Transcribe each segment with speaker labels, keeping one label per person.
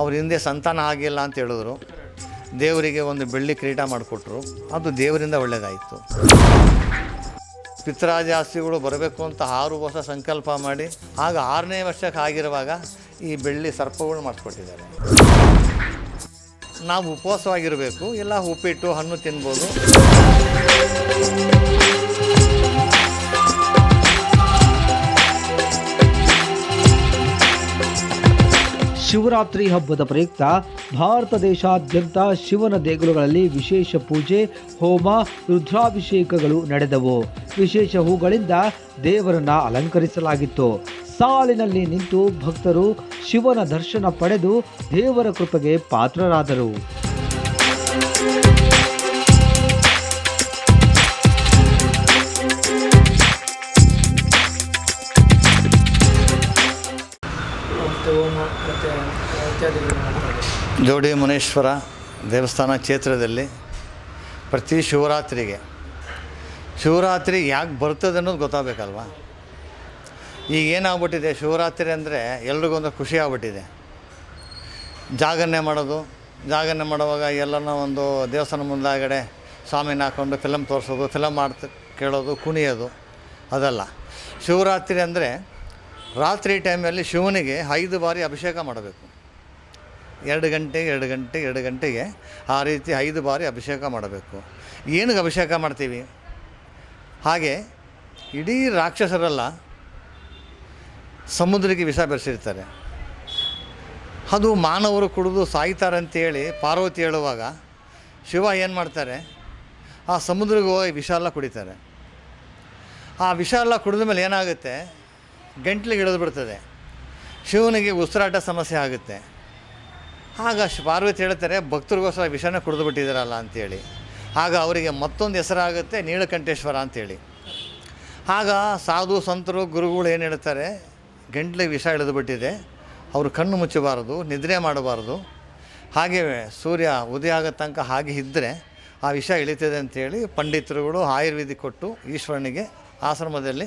Speaker 1: ಅವ್ರ ಹಿಂದೆ ಸಂತಾನ ಆಗಿಲ್ಲ ಅಂತ ಹೇಳಿದ್ರು. ದೇವರಿಗೆ ಒಂದು ಬೆಳ್ಳಿ ಕ್ರೀಡಾ ಮಾಡಿಕೊಟ್ರು. ಅದು ದೇವರಿಂದ ಒಳ್ಳೆಯದಾಯಿತು ಪಿತ್ರಾಜಾಸ್ತಿಗಳು ಬರಬೇಕು ಅಂತ ಆರು ವರ್ಷ ಸಂಕಲ್ಪ ಮಾಡಿ, ಆಗ ಆರನೇ ವರ್ಷಕ್ಕೆ ಆಗಿರುವಾಗ ಈ ಬೆಳ್ಳಿ ಸರ್ಪಗಳು ಮಾಡಿಸ್ಕೊಟ್ಟಿದ್ದಾರೆ ನಾವು ಉಪವಾಸವಾಗಿರಬೇಕು ಎಲ್ಲ ಉಪ್ಪಿಟ್ಟು, ಹಣ್ಣು ತಿನ್ಬೋದು.
Speaker 2: ಶಿವರಾತ್ರಿ ಹಬ್ಬದ ಪ್ರಯುಕ್ತ ಭಾರತ ದೇಶಾದ್ಯಂತ ಶಿವನ ದೇಗುಲಗಳಲ್ಲಿ ವಿಶೇಷ ಪೂಜೆ, ಹೋಮ, ರುದ್ರಾಭಿಷೇಕಗಳು ನಡೆದವು. ವಿಶೇಷ ಹೂಗಳಿಂದ ದೇವರನ್ನ ಅಲಂಕರಿಸಲಾಗಿತ್ತು. ಸಾಲಿನಲ್ಲಿ ನಿಂತು ಭಕ್ತರು ಶಿವನ ದರ್ಶನ ಪಡೆದು ದೇವರ ಕೃಪೆಗೆ ಪಾತ್ರರಾದರು.
Speaker 1: ಜೋಡಿ ಮುನೇಶ್ವರ ದೇವಸ್ಥಾನ ಕ್ಷೇತ್ರದಲ್ಲಿ ಪ್ರತಿ ಶಿವರಾತ್ರಿಗೆ. ಶಿವರಾತ್ರಿ ಯಾಕೆ ಬರ್ತದೆ ಅನ್ನೋದು ಗೊತ್ತಾಗಬೇಕಲ್ವಾ? ಈಗ ಏನಾಗ್ಬಿಟ್ಟಿದೆ ಶಿವರಾತ್ರಿ ಅಂದರೆ ಎಲ್ರಿಗೊಂದು ಖುಷಿ ಆಗ್ಬಿಟ್ಟಿದೆ. ಜಾಗರಣೆ ಮಾಡೋದು, ಜಾಗರಣೆ ಮಾಡುವಾಗ ಎಲ್ಲನೂ ಒಂದು ದೇವಸ್ಥಾನ ಮುಂದಾಗಡೆ ಸ್ವಾಮಿನ ಹಾಕ್ಕೊಂಡು ಫಿಲಮ್ ತೋರಿಸೋದು ಫಿಲಮ್ ಮಾಡ್ತ, ಕೇಳೋದು, ಕುಣಿಯೋದು, ಅದಲ್ಲ. ಶಿವರಾತ್ರಿ ಅಂದರೆ ರಾತ್ರಿ ಟೈಮಲ್ಲಿ ಶಿವನಿಗೆ ಐದು ಬಾರಿ ಅಭಿಷೇಕ ಮಾಡಬೇಕು. ಎರಡು ಗಂಟೆ ಎರಡು ಗಂಟೆ ಎರಡು ಗಂಟೆಗೆ ಆ ರೀತಿ ಐದು ಬಾರಿ ಅಭಿಷೇಕ ಮಾಡಬೇಕು. ಏನಕ್ಕೆ ಅಭಿಷೇಕ ಮಾಡ್ತೀವಿ? ಹಾಗೆ ಇಡೀ ರಾಕ್ಷಸರೆಲ್ಲ ಸಮುದ್ರಕ್ಕೆ ವಿಷ ಬೆರೆಸಿರ್ತಾರೆ. ಅದು ಮಾನವರು ಕುಡಿದು ಸಾಯ್ತಾರೆ ಅಂತೇಳಿ ಪಾರ್ವತಿ ಹೇಳುವಾಗ ಶಿವ ಏನು ಮಾಡ್ತಾರೆ? ಆ ಸಮುದ್ರಕ್ಕೆ ಹೋಗಿ ವಿಷ ಎಲ್ಲ ಕುಡಿತಾರೆ. ಆ ವಿಷ ಎಲ್ಲ ಕುಡಿದ ಮೇಲೆ ಏನಾಗುತ್ತೆ? ಗಂಟ್ಲಿಗೆ ಇಳಿದು ಬಿಡ್ತದೆ. ಶಿವನಿಗೆ ಉಸಿರಾಟ ಸಮಸ್ಯೆ ಆಗುತ್ತೆ. ಆಗ ಪಾರ್ವತಿ ಹೇಳ್ತಾರೆ, ಭಕ್ತರಿಗೋಸ್ಕರ ವಿಷನ ಕುಡಿದು ಬಿಟ್ಟಿದ್ದಾರಲ್ಲ ಅಂಥೇಳಿ ಆಗ ಅವರಿಗೆ ಮತ್ತೊಂದು ಹೆಸರಾಗುತ್ತೆ, ನೀಲಕಂಠೇಶ್ವರ ಅಂಥೇಳಿ ಆಗ ಸಾಧು ಸಂತರು, ಗುರುಗಳು ಏನು ಹೇಳ್ತಾರೆ, ಗಂಟ್ಲೆ ವಿಷ ಇಳಿದು ಬಿಟ್ಟಿದೆ, ಅವರು ಕಣ್ಣು ಮುಚ್ಚಬಾರದು, ನಿದ್ರೆ ಮಾಡಬಾರ್ದು. ಹಾಗೇ ಸೂರ್ಯ ಉದಯ ಆಗೋ ತನಕ ಹಾಗೆ ಇದ್ದರೆ ಆ ವಿಷ ಇಳಿತದೆ ಅಂಥೇಳಿ ಪಂಡಿತರುಗಳು ಆಯುರ್ವೇದಿಕ್ ಕೊಟ್ಟು ಈಶ್ವರನಿಗೆ ಆಶ್ರಮದಲ್ಲಿ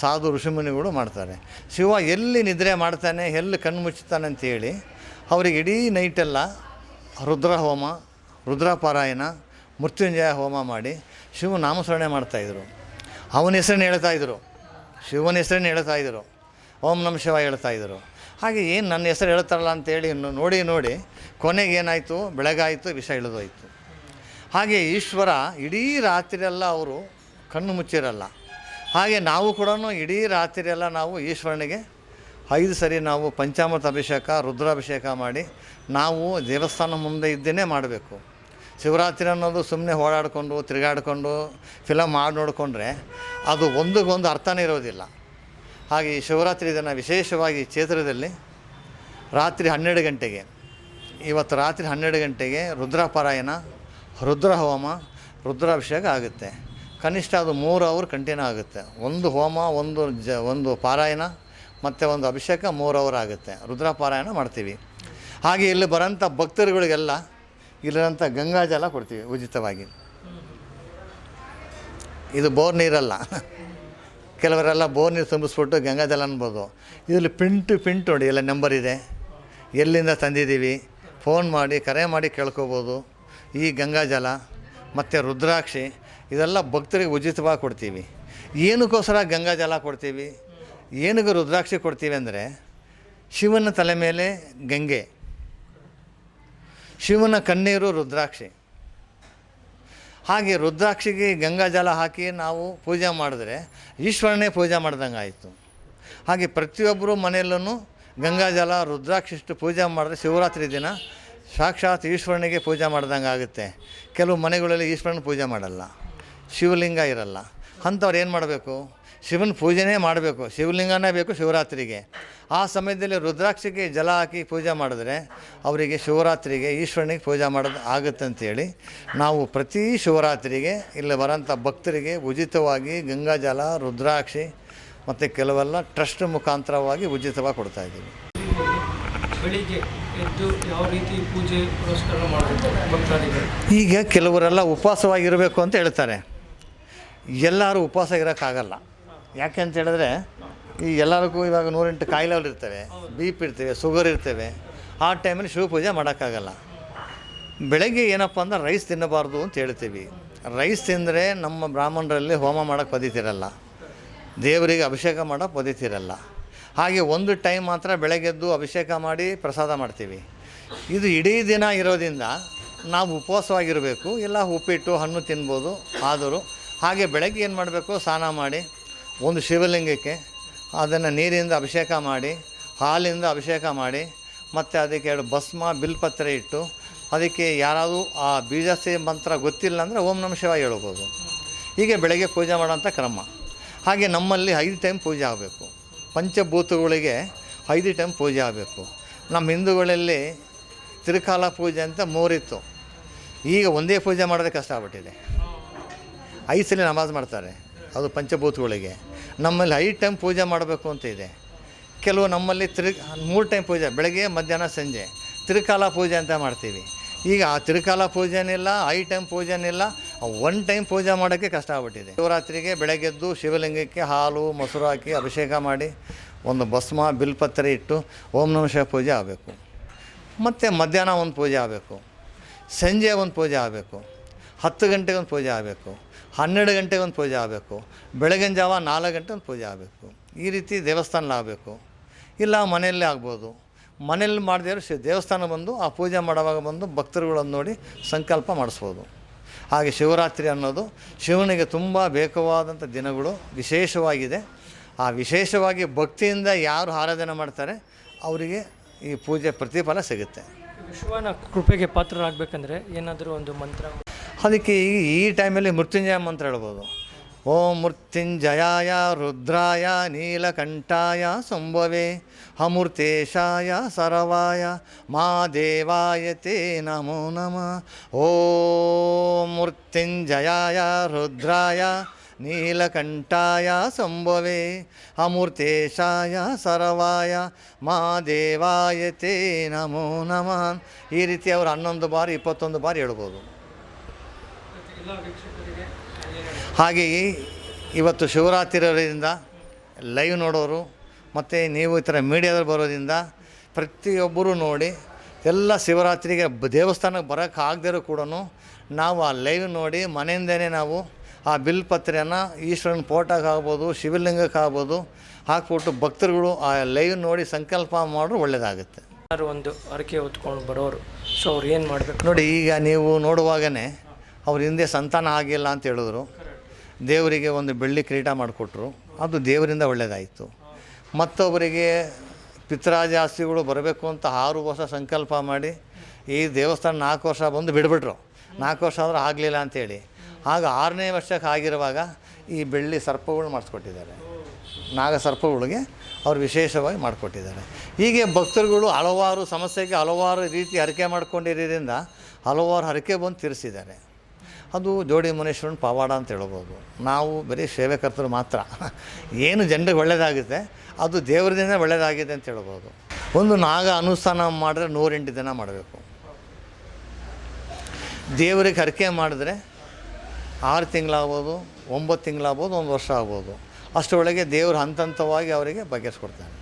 Speaker 1: ಸಾಧು ಋಷಿಮುನಿಗಳು ಮಾಡ್ತಾರೆ. ಶಿವ ಎಲ್ಲಿ ನಿದ್ರೆ ಮಾಡ್ತಾನೆ, ಎಲ್ಲಿ ಕಣ್ಣು ಮುಚ್ಚುತ್ತಾನೆ ಅಂತೇಳಿ ಅವರಿಗೆ ಇಡೀ ನೈಟೆಲ್ಲ ರುದ್ರ ಹೋಮ ರುದ್ರಪಾರಾಯಣ, ಮೃತ್ಯುಂಜಯ ಹೋಮ ಮಾಡಿ ಶಿವ ನಾಮಸ್ಮರಣೆ ಮಾಡ್ತಾಯಿದ್ರು ಅವನ ಹೆಸರನ್ನು ಹೇಳ್ತಾ ಇದ್ರು. ಶಿವನ ಹೆಸರನ್ನು ಹೇಳ್ತಾ ಇದ್ರು. ಓಂ ನಮ ಶಿವ ಹೇಳ್ತಾ ಇದ್ರು. ಹಾಗೆ ಏನು ನನ್ನ ಹೆಸರು ಹೇಳ್ತಾರಲ್ಲ ಅಂತೇಳಿ ನೋಡಿ ನೋಡಿ ಕೊನೆಗೆ ಏನಾಯಿತು? ಬೆಳಗಾಯಿತು, ವಿಷ ಇಳಿದೋಯ್ತು. ಹಾಗೆ ಈಶ್ವರ ಇಡೀ ರಾತ್ರಿಯೆಲ್ಲ ಅವರು ಕಣ್ಣು ಮುಚ್ಚಿರಲ್ಲ. ಹಾಗೆ ನಾವು ಕೂಡ ಇಡೀ ರಾತ್ರಿಯೆಲ್ಲ ನಾವು ಈಶ್ವರನಿಗೆ ಐದು ಸರಿ ನಾವು ಪಂಚಾಮೃತ ಅಭಿಷೇಕ, ರುದ್ರಾಭಿಷೇಕ ಮಾಡಿ ನಾವು ದೇವಸ್ಥಾನ ಮುಂದೆ ಇದ್ದೇನೆ ಮಾಡಬೇಕು. ಶಿವರಾತ್ರಿ ಅನ್ನೋದು ಸುಮ್ಮನೆ ಓಡಾಡಿಕೊಂಡು, ತಿರುಗಾಡಿಕೊಂಡು ಫಿಲಮ್ ಮಾಡಿ ನೋಡಿಕೊಂಡ್ರೆ ಅದು ಒಂದಕ್ಕೊಂದು ಅರ್ಥನೇ ಇರೋದಿಲ್ಲ. ಹಾಗೆ ಶಿವರಾತ್ರಿ ದಿನ ವಿಶೇಷವಾಗಿ ಕ್ಷೇತ್ರದಲ್ಲಿ ರಾತ್ರಿ ಹನ್ನೆರಡು ಗಂಟೆಗೆ, ಇವತ್ತು ರಾತ್ರಿ ಹನ್ನೆರಡು ಗಂಟೆಗೆ ರುದ್ರಪಾರಾಯಣ ರುದ್ರ ಹೋಮ ರುದ್ರಾಭಿಷೇಕ ಆಗುತ್ತೆ. ಕನಿಷ್ಠ ಅದು ಮೂರು ಅವರ್ ಕಂಟಿನ್ಯೂ ಆಗುತ್ತೆ. ಒಂದು ಹೋಮ, ಒಂದು ಜ, ಒಂದು ಪಾರಾಯಣ ಮತ್ತು ಒಂದು ಅಭಿಷೇಕ ಮೂರು ಅವರ್ ಆಗುತ್ತೆ. ರುದ್ರಪಾರಾಯಣ ಮಾಡ್ತೀವಿ. ಹಾಗೆ ಇಲ್ಲಿ ಬರೋಂಥ ಭಕ್ತರುಗಳಿಗೆಲ್ಲ ಇಲ್ಲಿರೋಂಥ ಗಂಗಾಜಲ ಕೊಡ್ತೀವಿ ಉಚಿತವಾಗಿ. ಇದು ಬೋರ್ ನೀರಲ್ಲ. ಕೆಲವರೆಲ್ಲ ಬೋರ್ ನೀರು ತುಂಬಿಸ್ಬಿಟ್ಟು ಗಂಗಾಜಲ ಅನ್ಬೋದು. ಇದರಲ್ಲಿ ಪಿಂಟು ಪಿಂಟ್ ನೋಡಿ, ಎಲ್ಲ ನಂಬರ್ ಇದೆ. ಎಲ್ಲಿಂದ ತಂದಿದ್ದೀವಿ? ಫೋನ್ ಮಾಡಿ, ಕರೆ ಮಾಡಿ ಕೇಳ್ಕೋಬೋದು. ಈ ಗಂಗಾಜಲ ಮತ್ತು ರುದ್ರಾಕ್ಷಿ, ಇದೆಲ್ಲ ಭಕ್ತರಿಗೆ ಉಚಿತವಾಗಿ ಕೊಡ್ತೀವಿ. ಏನಕ್ಕೋಸ್ಕರ ಗಂಗಾಜಲ ಕೊಡ್ತೀವಿ? ಏನಕ್ಕೆ ರುದ್ರಾಕ್ಷಿ ಕೊಡ್ತೀವಿ ಅಂದರೆ ಶಿವನ ತಲೆ ಮೇಲೆ ಗಂಗೆ, ಶಿವನ ಕಣ್ಣೀರು ರುದ್ರಾಕ್ಷಿ. ಹಾಗೆ ರುದ್ರಾಕ್ಷಿಗೆ ಗಂಗಾಜಲ ಹಾಕಿ ನಾವು ಪೂಜೆ ಮಾಡಿದ್ರೆ ಈಶ್ವರನೇ ಪೂಜೆ ಮಾಡ್ದಂಗೆ ಆಯಿತು. ಹಾಗೆ ಪ್ರತಿಯೊಬ್ಬರು ಮನೆಯಲ್ಲೂ ಗಂಗಾಜಲ ರುದ್ರಾಕ್ಷಿಷ್ಟು ಪೂಜೆ ಮಾಡಿದ್ರೆ ಶಿವರಾತ್ರಿ ದಿನ ಸಾಕ್ಷಾತ್ ಈಶ್ವರನಿಗೆ ಪೂಜೆ ಮಾಡ್ದಂಗೆ ಆಗುತ್ತೆ. ಕೆಲವು ಮನೆಗಳಲ್ಲಿ ಈಶ್ವರನ ಪೂಜೆ ಮಾಡಲ್ಲ. ಶಿವಲಿಂಗ ಇರಲ್ಲ. ಅಂಥವ್ರು ಏನು ಮಾಡಬೇಕು? ಶಿವನ ಪೂಜೆನೇ ಮಾಡಬೇಕು. ಶಿವಲಿಂಗನೇ ಬೇಕು ಶಿವರಾತ್ರಿಗೆ. ಆ ಸಮಯದಲ್ಲಿ ರುದ್ರಾಕ್ಷಿಗೆ ಜಲ ಹಾಕಿ ಪೂಜೆ ಮಾಡಿದ್ರೆ ಅವರಿಗೆ ಶಿವರಾತ್ರಿಗೆ ಈಶ್ವರನಿಗೆ ಪೂಜೆ ಮಾಡೋದು ಆಗುತ್ತೆ ಅಂತೇಳಿ ನಾವು ಪ್ರತಿ ಶಿವರಾತ್ರಿಗೆ ಇಲ್ಲಿ ಬರೋಂಥ ಭಕ್ತರಿಗೆ ಉಚಿತವಾಗಿ ಗಂಗಾಜಲ ರುದ್ರಾಕ್ಷಿ ಮತ್ತು ಕೆಲವೆಲ್ಲ ಟ್ರಸ್ಟ್ ಮುಖಾಂತರವಾಗಿ ಉಚಿತವಾಗಿ ಕೊಡ್ತಾ ಇದ್ದೀವಿ.
Speaker 3: ಬೆಳಿಗ್ಗೆ ಎದ್ದು ಯಾವ ರೀತಿ ಪೂಜೆ ಪುರಸ್ಕಾರ ಮಾಡಬೇಕು ಭಕ್ತಾದಿಗಳು?
Speaker 1: ಈಗ ಕೆಲವರೆಲ್ಲ ಉಪವಾಸವಾಗಿರಬೇಕು ಅಂತ ಹೇಳ್ತಾರೆ. ಎಲ್ಲರೂ ಉಪವಾಸ ಇರೋಕ್ಕಾಗಲ್ಲ ಯಾಕೆ ಅಂತ ಹೇಳಿದ್ರೆ, ಈ ಎಲ್ಲರಿಗೂ ಇವಾಗ ನೂರೆಂಟು ಕಾಯಿಲೆಗಳು ಇರ್ತವೆ ಬಿ ಪಿ ಇರ್ತವೆ ಶುಗರ್ ಇರ್ತವೆ. ಆ ಟೈಮಲ್ಲಿ ಶಿವ ಪೂಜೆ ಮಾಡೋಕ್ಕಾಗಲ್ಲ ಬೆಳಗ್ಗೆ ಏನಪ್ಪ ಅಂದ್ರೆ ರೈಸ್ ತಿನ್ನಬಾರ್ದು ಅಂತ ಹೇಳ್ತೀವಿ. ರೈಸ್ ತಿಂದರೆ ನಮ್ಮ ಬ್ರಾಹ್ಮಣರಲ್ಲಿ ಹೋಮ ಮಾಡೋಕ್ಕೆ ಪದ್ಧತಿರಲ್ಲ. ದೇವರಿಗೆ ಅಭಿಷೇಕ ಮಾಡೋಕ್ಕೆ ಪದ್ಧತಿರಲ್ಲ. ಹಾಗೆ ಒಂದು ಟೈಮ್ ಮಾತ್ರ ಬೆಳಗ್ಗೆದ್ದು ಅಭಿಷೇಕ ಮಾಡಿ ಪ್ರಸಾದ ಮಾಡ್ತೀವಿ. ಇದು ಇಡೀ ದಿನ ಇರೋದ್ರಿಂದ ನಾವು ಉಪವಾಸವಾಗಿರಬೇಕು. ಎಲ್ಲ ಉಪ್ಪಿಟ್ಟು, ಹಣ್ಣು ತಿನ್ಬೋದು, ಆದರೂ ಹಾಗೆ ಬೆಳಗ್ಗೆ ಏನು ಮಾಡಬೇಕು? ಸ್ನಾನ ಮಾಡಿ, ಒಂದು ಶಿವಲಿಂಗಕ್ಕೆ ಅದನ್ನು ನೀರಿಂದ ಅಭಿಷೇಕ ಮಾಡಿ, ಹಾಲಿಂದ ಅಭಿಷೇಕ ಮಾಡಿ, ಮತ್ತು ಅದಕ್ಕೆ ಎರಡು ಭಸ್ಮ, ಬಿಲ್ಪತ್ರೆ ಇಟ್ಟು ಅದಕ್ಕೆ ಯಾರಾದರೂ ಆ ಬೀಜಾಸ್ತಿ ಮಂತ್ರ ಗೊತ್ತಿಲ್ಲ ಅಂದರೆ ಓಂ ನಮ ಶಿವ ಹೇಳ್ಬೋದು. ಹೀಗೆ ಬೆಳಗ್ಗೆ ಪೂಜೆ ಮಾಡೋಂಥ ಕ್ರಮ. ಹಾಗೆ ನಮ್ಮಲ್ಲಿ ಐದು ಟೈಮ್ ಪೂಜೆ ಆಗಬೇಕು. ಪಂಚಭೂತಗಳಿಗೆ ಐದು ಟೈಮ್ ಪೂಜೆ ಆಗಬೇಕು. ನಮ್ಮ ಹಿಂದೂಗಳಲ್ಲಿ ತಿರುಕಾಲ ಪೂಜೆ ಅಂತ ಮೂರಿತ್ತು. ಈಗ ಒಂದೇ ಪೂಜೆ ಮಾಡೋದಕ್ಕೆ ಕಷ್ಟ ಆಗ್ಬಿಟ್ಟಿದೆ. ಐದು ನಮಾಜ್ ಮಾಡ್ತಾರೆ. ಅದು ಪಂಚಭೂತಗಳಿಗೆ. ನಮ್ಮಲ್ಲಿ ಐದು ಟೈಮ್ ಪೂಜೆ ಮಾಡಬೇಕು ಅಂತ ಇದೆ. ಕೆಲವು ನಮ್ಮಲ್ಲಿ ತಿರು ಮೂರು ಟೈಮ್ ಪೂಜೆ, ಬೆಳಗ್ಗೆ, ಮಧ್ಯಾಹ್ನ, ಸಂಜೆ. ತಿರುಕಾಲ ಪೂಜೆ ಅಂತ ಮಾಡ್ತೀವಿ. ಈಗ ಆ ತಿರುಕಾಲ ಪೂಜೆನಿಲ್ಲ ಐ ಟೈಮ್ ಪೂಜೆನಿಲ್ಲ, ಒನ್ ಟೈಮ್ ಪೂಜೆ ಮಾಡೋಕ್ಕೆ ಕಷ್ಟ ಆಗ್ಬಿಟ್ಟಿದೆ. ಶಿವರಾತ್ರಿಗೆ ಬೆಳಗ್ಗೆದ್ದು ಶಿವಲಿಂಗಕ್ಕೆ ಹಾಲು, ಮೊಸರು ಹಾಕಿ ಅಭಿಷೇಕ ಮಾಡಿ ಒಂದು ಭಸ್ಮ, ಬಿಲ್ಪತ್ರೆ ಇಟ್ಟು ಓಂ ನಮಃ ಪೂಜೆ ಆಗಬೇಕು. ಮತ್ತು ಮಧ್ಯಾಹ್ನ ಒಂದು ಪೂಜೆ ಆಗಬೇಕು. ಸಂಜೆ ಒಂದು ಪೂಜೆ ಆಗಬೇಕು. ಹತ್ತು ಗಂಟೆಗೆ ಒಂದು ಪೂಜೆ ಆಗಬೇಕು. ಹನ್ನೆರಡು ಗಂಟೆಗೆ ಒಂದು ಪೂಜೆ ಆಗಬೇಕು. ಬೆಳಗಿನ ಜಾವ ನಾಲ್ಕು ಗಂಟೆ ಒಂದು ಪೂಜೆ ಆಗಬೇಕು. ಈ ರೀತಿ ದೇವಸ್ಥಾನ ಆಗಬೇಕು. ಇಲ್ಲ ಮನೆಯಲ್ಲೇ ಆಗ್ಬೋದು. ಮನೆಯಲ್ಲಿ ಮಾಡದೇ ಶಿ ದೇವಸ್ಥಾನ ಬಂದು ಆ ಪೂಜೆ ಮಾಡುವಾಗ ಬಂದು ಭಕ್ತರುಗಳನ್ನು ನೋಡಿ ಸಂಕಲ್ಪ ಮಾಡಿಸ್ಬೋದು. ಹಾಗೆ ಶಿವರಾತ್ರಿ ಅನ್ನೋದು ಶಿವನಿಗೆ ತುಂಬ ಬೇಕವಾದಂಥ ದಿನಗಳು ವಿಶೇಷವಾಗಿದೆ. ಆ ವಿಶೇಷವಾಗಿ ಭಕ್ತಿಯಿಂದ ಯಾರು ಆರಾಧನೆ ಮಾಡ್ತಾರೆ ಅವರಿಗೆ ಈ ಪೂಜೆ ಪ್ರತಿಫಲ ಸಿಗುತ್ತೆ.
Speaker 3: ಶಿವನ ಕೃಪೆಗೆ ಪಾತ್ರರಾಗಬೇಕಂದ್ರೆ ಏನಾದರೂ ಒಂದು ಮಂತ್ರ
Speaker 1: ಅದಕ್ಕೆ ಈ ಈ ಟೈಮಲ್ಲಿ ಮೃತ್ಯುಂಜಯ ಮಂತ್ರ ಹೇಳ್ಬೋದು. ಓಂ ಮೃತ್ಯುಂಜಯಾಯ ರುದ್ರಾಯ ನೀಲಕಂಠಾಯ ಸಂಭವೇ ಅಮೃತೇಶಾಯ ಸರವಾಯ ಮಾ ದೇವಾಯ ತೇ ನಮೋ ನಮಃ. ಓಂ ಮೃತ್ಯುಂಜಯಾಯ ರುದ್ರಾಯ ನೀಲಕಂಠಾಯ ಸಂಭವೇ ಅಮೃತೇಶಾಯ ಸರವಾಯ ಮಾ ದೇವಾಯ ತೇ ನಮೋ ನಮಃ. ಈ ರೀತಿ ಅವರು ಹನ್ನೊಂದು ಬಾರಿ, ಇಪ್ಪತ್ತೊಂದು ಬಾರಿ ಹೇಳ್ಬೋದು. ಹಾಗೆಯೇ ಇವತ್ತು ಶಿವರಾತ್ರಿ ಇರೋದ್ರಿಂದ ಲೈವ್ ನೋಡೋರು ಮತ್ತು ನೀವು ಈ ಥರ ಮೀಡಿಯಾದಲ್ಲಿ ಬರೋದ್ರಿಂದ ಪ್ರತಿಯೊಬ್ಬರು ನೋಡಿ ಎಲ್ಲ ಶಿವರಾತ್ರಿಗೆ ದೇವಸ್ಥಾನಕ್ಕೆ ಬರೋಕ್ಕೆ ಆಗದಿರೋ ಕೂಡ ನಾವು ಆ ಲೈವ್ ನೋಡಿ ಮನೆಯಿಂದನೇ ನಾವು ಆ ಬಿಲ್ ಪತ್ರೆಯನ್ನು ಈಶ್ವರನ ಫೋಟೋಗೆ ಆಗ್ಬೋದು ಶಿವಲಿಂಗಕ್ಕೆ ಆಗ್ಬೋದು ಹಾಕ್ಬಿಟ್ಟು ಭಕ್ತರುಗಳು ಆ ಲೈವ್ ನೋಡಿ ಸಂಕಲ್ಪ ಮಾಡಿದ್ರೆ ಒಳ್ಳೆಯದಾಗುತ್ತೆ
Speaker 3: ಯಾರು ಒಂದು ಹರಕೆ ಹೊತ್ಕೊಂಡು ಬರೋರು ಸೊ ಅವ್ರು ಏನು ಮಾಡಬೇಕು?
Speaker 1: ನೋಡಿ ಈಗ ನೀವು ನೋಡುವಾಗನೇ ಅವ್ರ ಹಿಂದೆ ಸಂತಾನ ಆಗಿಲ್ಲ ಅಂತ ಹೇಳಿದ್ರು. ದೇವರಿಗೆ ಒಂದು ಬೆಳ್ಳಿ ಕಿರೀಟ ಮಾಡಿಕೊಟ್ರು. ಅದು ದೇವರಿಂದ ಒಳ್ಳೆಯದಾಯಿತು ಮತ್ತೊಬ್ಬರಿಗೆ ಪಿತ್ರಾಜಾಸ್ತಿಗಳು ಬರಬೇಕು ಅಂತ ಆರು ವರ್ಷ ಸಂಕಲ್ಪ ಮಾಡಿ ಈ ದೇವಸ್ಥಾನ ನಾಲ್ಕು ವರ್ಷ ಬಂದು ಬಿಡ್ಬಿಟ್ರು. ನಾಲ್ಕು ವರ್ಷ ಆದರೂ ಆಗಲಿಲ್ಲ ಅಂತೇಳಿ ಆಗ ಆರನೇ ವರ್ಷಕ್ಕೆ ಆಗಿರುವಾಗ ಈ ಬೆಳ್ಳಿ ಸರ್ಪಗಳು ಮಾಡಿಸ್ಕೊಟ್ಟಿದ್ದಾರೆ. ನಾಗ ಸರ್ಪಗಳಿಗೆ ಅವ್ರು ವಿಶೇಷವಾಗಿ ಮಾಡಿಕೊಟ್ಟಿದ್ದಾರೆ. ಹೀಗೆ ಭಕ್ತರುಗಳು ಹಲವಾರು ಸಮಸ್ಯೆಗೆ ಹಲವಾರು ರೀತಿ ಹರಕೆ ಮಾಡ್ಕೊಂಡಿರೋದ್ರಿಂದ ಹಲವಾರು ಹರಕೆ ಬಂದು ತೀರಿಸಿದ್ದಾರೆ. ಅದು ಜೋಡಿ ಮುನೇಶ್ವರನ ಪವಾಡ ಅಂತ ಹೇಳ್ಬೋದು. ನಾವು ಬರೀ ಸೇವೆಕರ್ತರು ಮಾತ್ರ. ಏನು ಜನರಿಗೆ ಒಳ್ಳೆಯದಾಗುತ್ತೆ ಅದು ದೇವರದಿಂದ ಒಳ್ಳೆಯದಾಗಿದೆ ಅಂತ ಹೇಳ್ಬೋದು. ಒಂದು ನಾಗ ಅನುಷ್ಠಾನ ಮಾಡಿದ್ರೆ ನೂರೆಂಟು ದಿನ ಮಾಡಬೇಕು. ದೇವರಿಗೆ ಹರಕೆ ಮಾಡಿದ್ರೆ ಆರು ತಿಂಗಳಾಗ್ಬೋದು, ಒಂಬತ್ತು ತಿಂಗಳಾಗ್ಬೋದು, ಒಂದು ವರ್ಷ ಆಗ್ಬೋದು. ಅಷ್ಟರೊಳಗೆ ದೇವರು ಹಂತ ಹಂತವಾಗಿ ಅವರಿಗೆ ಬಗೆಹರಿಸ್ಕೊಡ್ತಾನೆ.